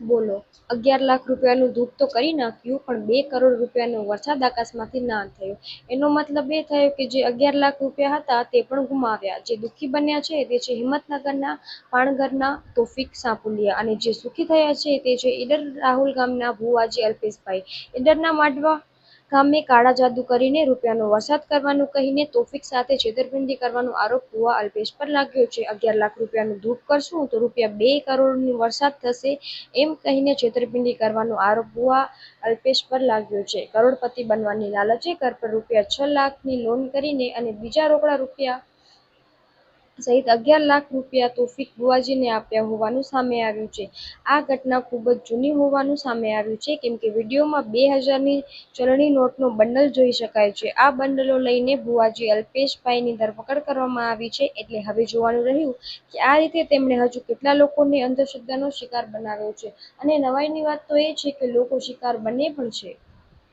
બોલો, અગિયાર લાખ રૂપિયાનું ધૂપ તો કરી નાખ્યું, પણ બે કરોડ રૂપિયાનો વરસાદ આકાશમાંથી ના થયો. એનો મતલબ એ થયો કે જે અગિયાર લાખ રૂપિયા હતા તે પણ ગુમાવ્યા. જે દુઃખી બન્યા છે તે છે હિંમતનગરના, પાણગરના, તોફિક સાપુલિયા અને જે સુખી થયા છે તે છે ઈડર રાહુલ ગામના ભુવાજી અલ્પેશભાઈ. ઈડરના માંડવા ગામે કાળા જાદુ કરીને રૂપિયાનો વરસાદ કરવાનું કહીને તોફિક સાથે છેતરપિંડી કરવાનો આરોપ ભુવા અલ્પેશ પર લાગ્યો છે. અગિયાર લાખ રૂપિયાનું ધૂપ કરશું તો રૂપિયા બે કરોડની વરસાદ થશે એમ કહીને છેતરપિંડી કરવાનો આરોપ ભુવા અલ્પેશ પર લાગ્યો છે. કરોડપતિ બનવાની લાલચે કર પર રૂપિયા છ લાખની લોન કરીને અને બીજા રોકડા રૂપિયા સહિત અગિયાર લાખ રૂપિયા તોફિક બુઆજીને આપ્યા હોવાનું સામે આવ્યું છે. આ ઘટના ખૂબ જ જૂની હોવાનું સામે આવ્યું છે, કેમ કે વિડીયોમાં બે હજારની ચલણી નોટનો બંડલ જોઈ શકાય છે. આ બંડલો લઈને ભુવાજી અલ્પેશભાઈની ધરપકડ કરવામાં આવી છે, એટલે હવે જોવાનું રહ્યું કે આ રીતે તેમણે હજુ કેટલા લોકોને અંધશ્રદ્ધાનો શિકાર બનાવ્યો છે. અને નવાઈની વાત તો એ છે કે લોકો શિકાર બને પણ છે.